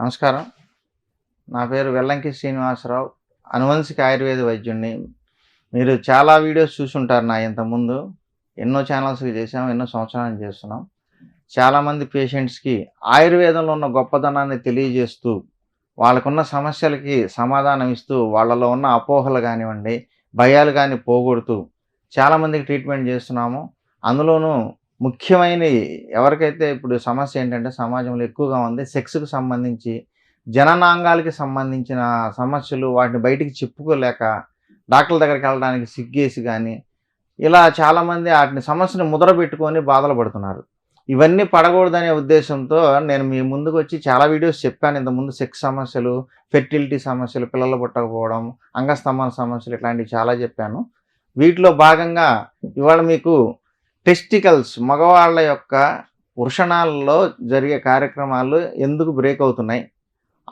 నమస్కారం. నా పేరు వెల్లంకి శ్రీనివాసరావు. అనువంశిక ఆయుర్వేద వైద్యుడిని మీరు చాలా వీడియోస్ చూసుంటారు నా ఇంతకుముందు ఎన్నో ఛానల్స్కి చేసాం ఎన్నో సంవత్సరాలు చేస్తున్నాం. చాలామంది పేషెంట్స్కి ఆయుర్వేదంలో ఉన్న గొప్పదనాన్ని తెలియజేస్తూ వాళ్ళకున్న సమస్యలకి సమాధానం ఇస్తూ వాళ్ళలో ఉన్న అపోహలు కానివ్వండి భయాలు కానీ పోగొడుతూ చాలామందికి ట్రీట్మెంట్ చేస్తున్నాము. అందులోనూ ముఖ్యమైన ఎవరికైతే ఇప్పుడు సమస్య ఏంటంటే సమాజంలో ఎక్కువగా ఉంది సెక్స్కి సంబంధించి జననాంగాలకి సంబంధించిన సమస్యలు వాటిని బయటికి చెప్పుకోలేక డాక్టర్ల దగ్గరికి వెళ్ళడానికి సిగ్గేసి కానీ ఇలా చాలామంది వాటిని సమస్యను ముద్ర పెట్టుకొని బాధలు పడుతున్నారు. ఇవన్నీ పడకూడదనే ఉద్దేశంతో నేను మీ ముందుకు వచ్చి చాలా వీడియోస్ చెప్పాను. ఇంతకుముందు సెక్స్ సమస్యలు ఫెర్టిలిటీ సమస్యలు పిల్లలు పుట్టకపోవడం అంగస్తంభన సమస్యలు ఇట్లాంటివి చాలా చెప్పాను. వీటిలో భాగంగా ఇవాళ మీకు టెస్టికల్స్ మగవాళ్ళ యొక్క వృషణాలలో జరిగే కార్యక్రమాలు ఎందుకు బ్రేక్ అవుతున్నాయి?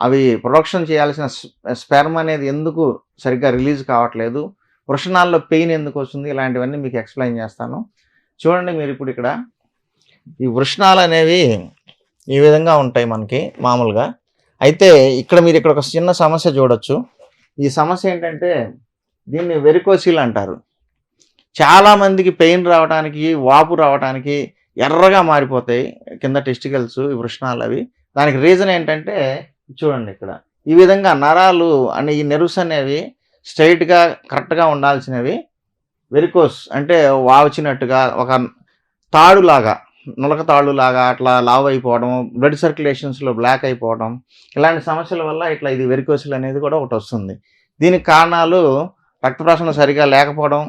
అవి ప్రొడక్షన్ చేయాల్సిన స్పెర్మ్ అనేది ఎందుకు సరిగ్గా రిలీజ్ కావట్లేదు? వృషణాల్లో పెయిన్ ఎందుకు వస్తుంది? ఇలాంటివన్నీ మీకు ఎక్స్ప్లెయిన్ చేస్తాను. చూడండి మీరు ఇప్పుడు ఇక్కడ ఈ వృషణాలు అనేవి ఈ విధంగా ఉంటాయి మనకి మామూలుగా. అయితే ఇక్కడ మీరు ఇక్కడ ఒక చిన్న సమస్య చూడొచ్చు. ఈ సమస్య ఏంటంటే దీన్ని వెరికోసిల్ అంటారు. చాలా మందికి పెయిన్ రావడానికి వాపు రావడానికి ఎర్రగా మారిపోతాయి కింద టెస్టికల్స్ ఈ వృషణాలు అవి. దానికి రీజన్ ఏంటంటే చూడండి ఇక్కడ. ఈ విధంగా నరాలు అనే ఈ నెర్వ్స్ అనేవి స్ట్రైట్గా కరెక్ట్గా ఉండాల్సినవి. వెరికోస్ అంటే వాచినట్టుగా ఒక తాడులాగా నులక తాడులాగా అట్లా లావ్ అయిపోవడం బ్లడ్ సర్క్యులేషన్స్లో బ్లాక్ అయిపోవడం ఇలాంటి సమస్యల వల్ల ఇట్లా ఇది వెరికోసులు అనేది కూడా ఒకటి వస్తుంది. దీనికి కారణాలు రక్త ప్రసరణ సరిగా లేకపోవడం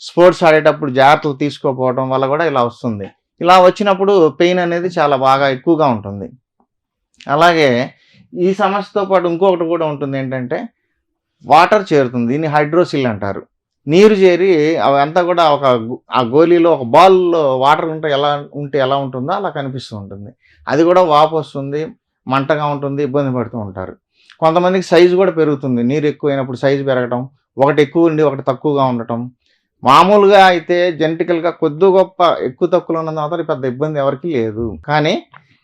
స్పోర్ట్స్ ఆడేటప్పుడు జాగ్రత్తలు తీసుకోకపోవడం వల్ల కూడా ఇలా వస్తుంది. ఇలా వచ్చినప్పుడు పెయిన్ అనేది చాలా బాగా ఎక్కువగా ఉంటుంది. అలాగే ఈ సమస్యతో పాటు ఇంకొకటి కూడా ఉంటుంది ఏంటంటే వాటర్ చేరుతుంది. దీన్ని హైడ్రోసిల్ అంటారు. నీరు చేరి అవంతా కూడా ఒక ఆ గోళీలో ఒక బాల్లో వాటర్ ఉంటే ఎలా ఉంటే ఎలా ఉంటుందో అలా కనిపిస్తూ ఉంటుంది. అది కూడా వాపు వస్తుంది మంటగా ఉంటుంది ఇబ్బంది పడుతూ ఉంటారు. కొంతమందికి సైజు కూడా పెరుగుతుంది. నీరు ఎక్కువైనప్పుడు సైజు పెరగటం ఒకటి ఎక్కువ ఉండి ఒకటి తక్కువగా ఉండటం మామూలుగా అయితే జెనటికల్గా కొద్ది గొప్ప ఎక్కువ తక్కువ ఉన్నది మాత్రం పెద్ద ఇబ్బంది ఎవరికి లేదు. కానీ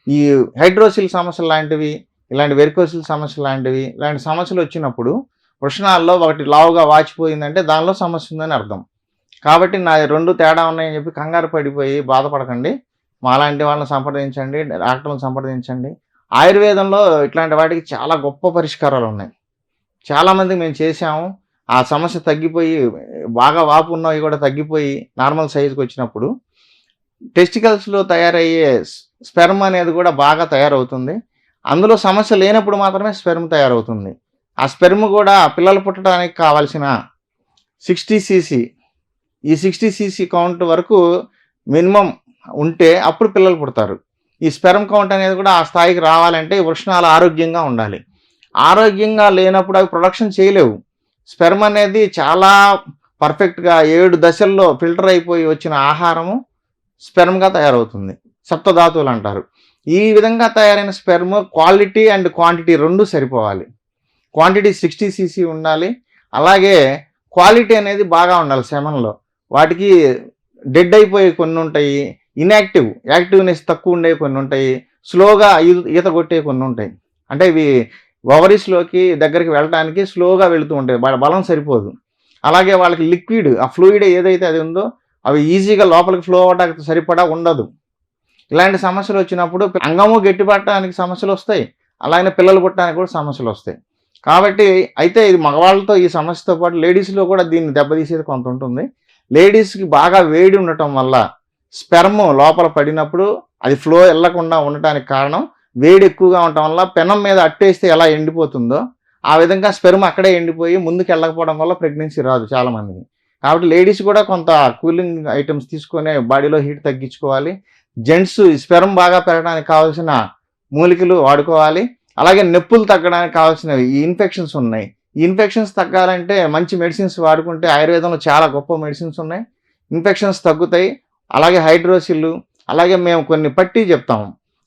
ఈ హైడ్రోసిల్ సమస్యలు లాంటివి ఇలాంటి వెరికోసిల్ సమస్యలు లాంటివి ఇలాంటి సమస్యలు వచ్చినప్పుడు వృషణాల్లో ఒకటి లావుగా వాచిపోయిందంటే దానిలో సమస్య ఉందని అర్థం. కాబట్టి నా రెండు తేడా ఉన్నాయని చెప్పి కంగారు పడిపోయి బాధపడకండి. మాలాంటి వాళ్ళని సంప్రదించండి డాక్టర్లను సంప్రదించండి. ఆయుర్వేదంలో ఇట్లాంటి వాటికి చాలా గొప్ప పరిష్కారాలు ఉన్నాయి. చాలామంది మేము చేసాము ఆ సమస్య తగ్గిపోయి బాగా వాపు ఉన్నవి కూడా తగ్గిపోయి నార్మల్ సైజుకి వచ్చినప్పుడు టెస్టికల్స్లో తయారయ్యే స్పెర్మ్ అనేది కూడా బాగా తయారవుతుంది. అందులో సమస్య లేనప్పుడు మాత్రమే స్పెర్మ్ తయారవుతుంది. ఆ స్పెర్మ్ కూడా పిల్లలు పుట్టడానికి కావాల్సిన సిక్స్టీ సీసీ ఈ సిక్స్టీ సీసీ కౌంట్ వరకు మినిమం ఉంటే అప్పుడు పిల్లలు పుడతారు. ఈ స్పెర్మ్ కౌంట్ అనేది కూడా ఆ స్థాయికి రావాలంటే ఈ వృషణాలు ఆరోగ్యంగా ఉండాలి. ఆరోగ్యంగా లేనప్పుడు అవి ప్రొడక్షన్ చేయలేవు. స్పెర్మ్ అనేది చాలా పర్ఫెక్ట్గా ఏడు దశల్లో ఫిల్టర్ అయిపోయి వచ్చిన ఆహారము స్పెర్మ్గా తయారవుతుంది. సప్తధాతువులు అంటారు. ఈ విధంగా తయారైన స్పెర్మ్ క్వాలిటీ అండ్ క్వాంటిటీ రెండు సరిపోవాలి. క్వాంటిటీ సిక్స్టీ సీసీ ఉండాలి. అలాగే క్వాలిటీ అనేది బాగా ఉండాలి సెమన్లో. వాటికి డెడ్ అయిపోయి కొన్ని ఉంటాయి ఇన్యాక్టివ్ యాక్టివ్నెస్ తక్కువ ఉండే కొన్ని ఉంటాయి స్లోగా ఈత కొట్టే కొన్ని ఉంటాయి. అంటే ఇవి ఓవరీస్లోకి దగ్గరికి వెళ్ళడానికి స్లోగా వెళుతూ ఉంటాయి. వాళ్ళ బలం సరిపోదు. అలాగే వాళ్ళకి లిక్విడ్ ఆ ఫ్లూయిడ్ ఏదైతే అది ఉందో అవి ఈజీగా లోపలికి ఫ్లో అవ్వడానికి సరిపడా ఉండదు. ఇలాంటి సమస్యలు వచ్చినప్పుడు అంగము గట్టిపట్టడానికి సమస్యలు వస్తాయి. అలాగే పిల్లలు పుట్టడానికి కూడా సమస్యలు వస్తాయి. కాబట్టి అయితే ఇది మగవాళ్ళతో ఈ సమస్యతో పాటు లేడీస్లో కూడా దీన్ని దెబ్బతీసేది కొంత ఉంటుంది. లేడీస్కి బాగా వేడి ఉండటం వల్ల స్పెర్మ్ లోపల పడినప్పుడు అది ఫ్లో వెళ్ళకుండా ఉండటానికి కారణం వేడి ఎక్కువగా ఉండటం వల్ల పెనం మీద అట్టేస్తే ఎలా ఎండిపోతుందో ఆ విధంగా స్పెర్మ్ అక్కడే ఎండిపోయి ముందుకు వెళ్ళకపోవడం వల్ల ప్రెగ్నెన్సీ రాదు చాలామందికి కాబట్టి లేడీస్ కూడా కొంత కూలింగ్ ఐటమ్స్ తీసుకొని బాడీలో హీట్ తగ్గించుకోవాలి. జెంట్స్ స్పెర్మ్ బాగా పెరగడానికి కావాల్సిన మూలికలు వాడుకోవాలి. అలాగే నొప్పులు తగ్గడానికి కావాల్సినవి ఈ ఇన్ఫెక్షన్స్ ఉన్నాయి. ఈ ఇన్ఫెక్షన్స్ తగ్గాలంటే మంచి మెడిసిన్స్ వాడుకుంటే ఆయుర్వేదంలో చాలా గొప్ప మెడిసిన్స్ ఉన్నాయి. ఇన్ఫెక్షన్స్ తగ్గుతాయి. అలాగే హైడ్రోసిల్లు అలాగే మేము కొన్ని పట్టి చెప్తాము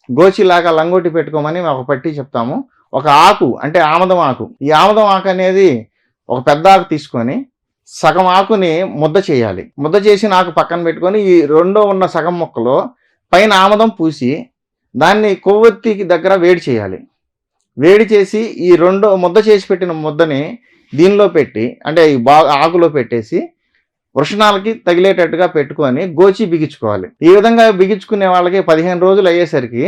గోచిలాగా లంగోటి పెట్టుకోమని మేము ఒక పట్టి చెప్తాము. ఒక ఆకు అంటే ఆమదం ఆకు. ఈ ఆమదం ఆకు అనేది ఒక పెద్ద ఆకు తీసుకొని సగం ఆకుని ముద్ద చేయాలి. ముద్ద చేసిన ఆకు పక్కన పెట్టుకొని ఈ రెండో ఉన్న సగం మొక్కలో పైన ఆమదం పూసి దాన్ని కొవ్వొత్తికి దగ్గర వేడి చేయాలి. వేడి చేసి ఈ రెండో ముద్ద చేసి పెట్టిన ముద్దని దీనిలో పెట్టి అంటే ఈ బా ఆకులో పెట్టేసి వృషణాలకి తగిలేటట్టుగా పెట్టుకొని గోచి బిగించుకోవాలి. ఈ విధంగా బిగించుకునే వాళ్ళకి పదిహేను రోజులు అయ్యేసరికి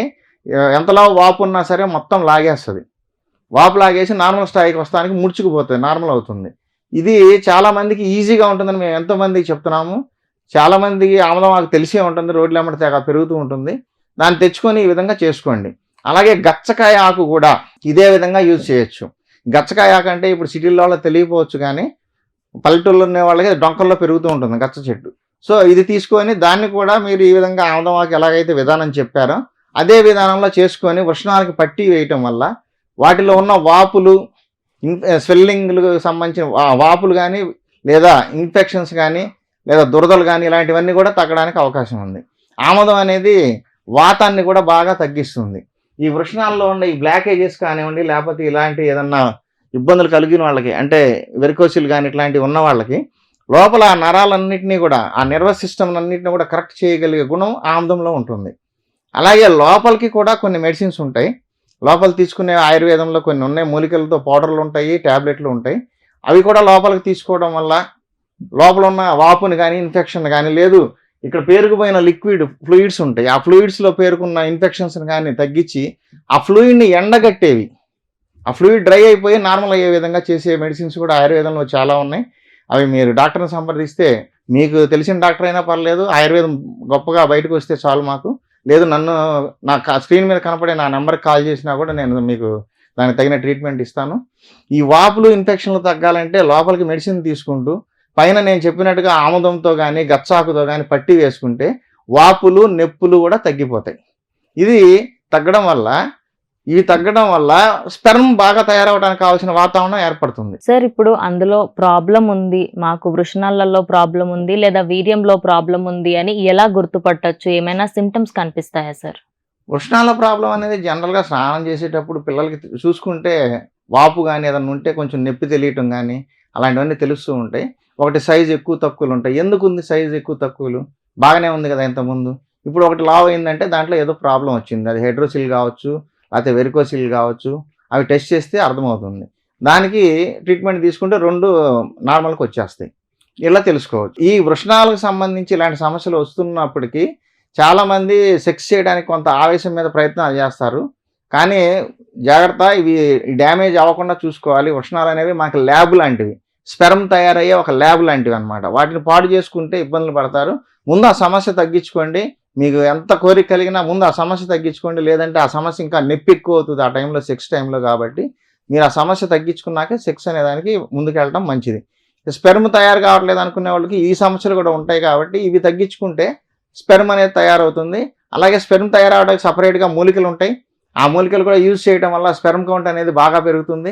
ఎంతలా వాపు ఉన్నా సరే మొత్తం లాగేస్తుంది. వాపు లాగేసి నార్మల్ స్థాయికి వస్తానికి ముడుచుకుపోతుంది నార్మల్ అవుతుంది. ఇది చాలామందికి ఈజీగా ఉంటుందని మేము ఎంతోమందికి చెప్తున్నాము. చాలామందికి ఆమదం మాకు తెలిసే ఉంటుంది రోడ్లు ఎమ్మటి తెగ పెరుగుతూ ఉంటుంది. దాన్ని తెచ్చుకొని ఈ విధంగా చేసుకోండి. అలాగే గచ్చకాయ ఆకు కూడా ఇదే విధంగా యూజ్ చేయొచ్చు. గచ్చకాయ ఆకు అంటే ఇప్పుడు సిటీల్లో వాళ్ళకి తెలియకపోవచ్చు కానీ పల్లెటూళ్ళు ఉన్న వాళ్ళకి డొంకల్లో పెరుగుతూ ఉంటుంది గచ్చ చెట్టు. సో ఇది తీసుకొని దాన్ని కూడా మీరు ఈ విధంగా ఆముదం ఎలాగైతే విధానం చెప్పారో అదే విధానంలో చేసుకొని వృషణాలకి పట్టి వేయటం వల్ల వాటిలో ఉన్న వాపులు స్వెల్లింగ్లకు సంబంధించిన వా- వాపులు కానీ లేదా ఇన్ఫెక్షన్స్ కానీ లేదా దురదలు కానీ ఇలాంటివన్నీ కూడా తగ్గడానికి అవకాశం ఉంది. ఆముదం అనేది వాతాన్ని కూడా బాగా తగ్గిస్తుంది. ఈ వృషణాల్లో ఉన్న ఈ బ్లాకేజెస్ కానివ్వండి లేకపోతే ఇలాంటి ఏదన్నా ఇబ్బందులు కలిగిన వాళ్ళకి అంటే వెరికోసిల్ కానీ ఇట్లాంటివి ఉన్న వాళ్ళకి లోపల ఆ నరాలన్నింటినీ కూడా ఆ నర్వస్ సిస్టమ్ అన్నింటినీ కూడా కరెక్ట్ చేయగలిగే గుణం ఆముదంలో ఉంటుంది. అలాగే లోపలికి కూడా కొన్ని మెడిసిన్స్ ఉంటాయి. లోపల తీసుకునే ఆయుర్వేదంలో కొన్ని ఉన్నాయి. మూలికలతో పౌడర్లు ఉంటాయి ట్యాబ్లెట్లు ఉంటాయి. అవి కూడా లోపలికి తీసుకోవడం వల్ల లోపల ఉన్న వాపుని కానీ ఇన్ఫెక్షన్ కానీ లేదు ఇక్కడ పేరుకుపోయిన లిక్విడ్ ఫ్లూయిడ్స్ ఉంటాయి. ఆ ఫ్లూయిడ్స్లో పేరుకున్న ఇన్ఫెక్షన్స్ని కానీ తగ్గించి ఆ ఫ్లూయిడ్ని ఎండగట్టేవి. ఆ ఫ్లూయిడ్ డ్రై అయిపోయి నార్మల్ అయ్యే విధంగా చేసే మెడిసిన్స్ కూడా ఆయుర్వేదంలో చాలా ఉన్నాయి. అవి మీరు డాక్టర్ని సంప్రదిస్తే మీకు తెలిసిన డాక్టర్ అయినా పర్లేదు ఆయుర్వేదం గొప్పగా బయటకు వస్తే చాలు మాకు. లేదు నన్ను నా స్క్రీన్ మీద కనపడే నా నెంబర్కి కాల్ చేసినా కూడా నేను మీకు దానికి తగిన ట్రీట్మెంట్ ఇస్తాను. ఈ వాపులు ఇన్ఫెక్షన్లు తగ్గాలంటే లోపలికి మెడిసిన్ తీసుకుంటూ పైన నేను చెప్పినట్టుగా ఆముదంతో కానీ గచ్చాకుతో కానీ పట్టి వేసుకుంటే వాపులు నొప్పులు కూడా తగ్గిపోతాయి. ఇది తగ్గడం వల్ల ఇవి తగ్గడం వల్ల స్పెర్మ్ బాగా తయారవడానికి కావాల్సిన వాతావరణం ఏర్పడుతుంది. సార్ ఇప్పుడు అందులో ప్రాబ్లం ఉంది మాకు వృషణాలలో ప్రాబ్లం ఉంది లేదా వీర్యంలో ప్రాబ్లం ఉంది అని ఎలా గుర్తుపట్టొచ్చు? ఏమైనా సిమ్టమ్స్ కనిపిస్తాయా సార్? ఉష్ణాల ప్రాబ్లం అనేది జనరల్గా స్నానం చేసేటప్పుడు పిల్లలకి చూసుకుంటే వాపు కానీ ఏదైనా ఉంటే కొంచెం నొప్పి తెలియటం కానీ అలాంటివన్నీ తెలుస్తూ ఉంటాయి. ఒకటి సైజు ఎక్కువ తక్కువలు ఉంటాయి. ఎందుకు ఉంది సైజు ఎక్కువ తక్కువలు? బాగానే ఉంది కదా ఇంతకుముందు. ఇప్పుడు ఒకటి లావ్ అయిందంటే దాంట్లో ఏదో ప్రాబ్లం వచ్చింది. అది హైడ్రోసిల్ కావచ్చు లేకపోతే వెరికోసిల్ కావచ్చు అవి టెస్ట్ చేస్తే అర్థమవుతుంది. దానికి ట్రీట్మెంట్ తీసుకుంటే రెండు నార్మల్కి వచ్చేస్తాయి. ఇలా తెలుసుకోవచ్చు. ఈ వృషణాలకు సంబంధించి ఇలాంటి సమస్యలు వస్తున్నప్పటికీ చాలామంది సెక్స్ చేయడానికి కొంత ఆవేశం మీద ప్రయత్నాలు చేస్తారు. కానీ జాగ్రత్త ఇవి డ్యామేజ్ అవ్వకుండా చూసుకోవాలి. వృషణాలు అనేవి మనకి ల్యాబ్ లాంటివి. స్పెర్మ్ తయారయ్యే ఒక ల్యాబ్ లాంటివి అనమాట వాటిని పాడు చేసుకుంటే ఇబ్బందులు పడతారు. ముందు ఆ సమస్య తగ్గించుకోండి. మీకు ఎంత కోరిక కలిగినా ముందు ఆ సమస్య తగ్గించుకోండి. లేదంటే ఆ సమస్య ఇంకా నొప్పి ఎక్కువ అవుతుంది ఆ టైంలో సెక్స్ టైంలో కాబట్టి. మీరు ఆ సమస్య తగ్గించుకున్నాకే సెక్స్ అనే దానికి ముందుకెళ్ళడం మంచిది. స్పెర్మ్ తయారు కావట్లేదు అనుకునే వాళ్ళకి ఈ సమస్యలు కూడా ఉంటాయి కాబట్టి ఇవి తగ్గించుకుంటే స్పెర్మ్ అనేది తయారవుతుంది. అలాగే స్పెర్మ్ తయారవడానికి సపరేట్గా మూలికలు ఉంటాయి ఆ మూలికలు కూడా యూజ్ చేయడం వల్ల స్పెర్మ్ కౌంట్ అనేది బాగా పెరుగుతుంది.